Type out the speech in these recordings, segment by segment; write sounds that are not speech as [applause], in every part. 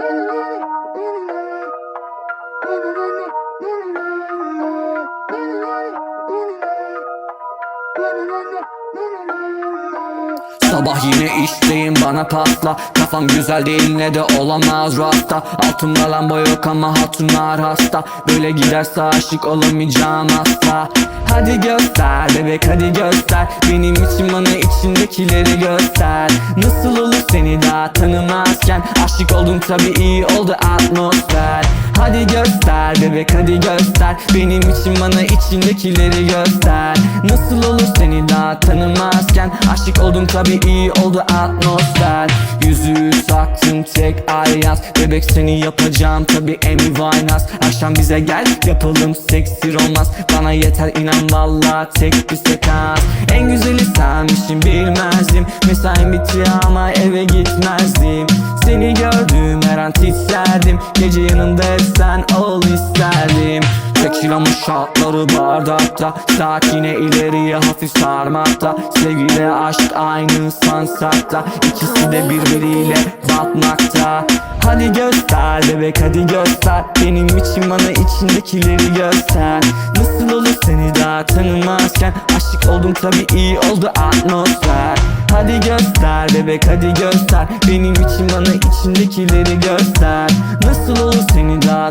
No, no, no, no. Sabah yine işteyim bana pasla Kafam güzel değil ne de olamaz rasta. Altımda lamba yok ama hatunlar hasta. Böyle giderse aşık olamayacağım asla. Hadi göster bebek hadi göster. Benim için bana içindekileri göster. Nasıl olur seni daha tanımazken? Aşık oldum tabi iyi oldu atmosfer. Hadi göster bebek hadi göster. Benim için bana içindekileri göster Nasıl olur seni daha tanımazken? Aşık oldum tabi iyi oldu atmosfer. Yüzüğü taktım tek ayaz Bebek seni yapacağım tabi Amy Winehouse. Akşam bize gel yapalım seksi romans. Bana yeter inan valla tek bir sekans. En güzeli senmişim bilmezdim. Mesaim bitti ama eve gitmezdim. Seni gördüğüm her an titrerdim Gece yanımda hep sen ol isterdim Tekil ama şartları bardakta. Sakine ileriye hafif sarmakta. Sevgiyle aşk aynı sansakta. İkisi de birbiriyle batmakta. Hadi göster bebek hadi göster. Benim için bana içindekileri göster. Nasıl olur seni daha tanımazken? Aşık oldum tabi iyi oldu atmosfer. Hadi göster bebek hadi göster. Benim için bana içindekileri göster. Nasıl olur seni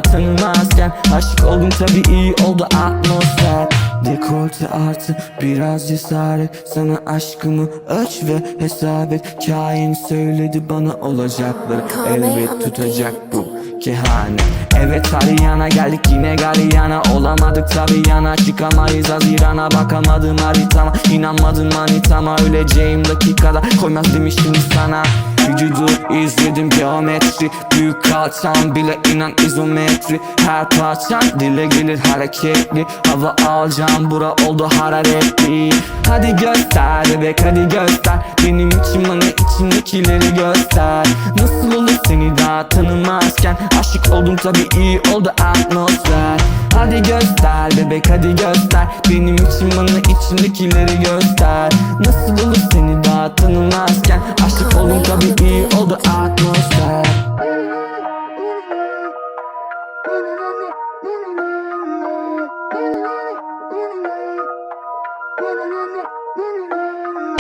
tanımazken Aşık oldum tabi iyi oldu atmosfer. Dekolte artı biraz cesaret Sana aşkımı ölç ve hesap et. Kain söyledi bana olacakları Elbet tutacak bu kehanet Evet Haryana geldik yine Galyana Olamadık tabi yana çıkamayız. Hazirana Bakamadım haritama. İnanmadım manitama Öleceğim dakikada. Koymaz demiştim sana Vücudu izledim geometri. Büyük kalçam bile inan izometri. Her parçam dile gelir hareketli. Hava alacağım bura oldu hararetli. Hadi göster bebek hadi göster. Benim için bana içindekileri göster Dünya tanımazken aşık oldum tabi iyi oldu atmosfer. Hadi göster bebek hadi göster. Benim için bana içimdekileri göster. Nasıl olur seni daha tanımazken Aşık oldum tabi iyi oldu atmosfer. [laughs]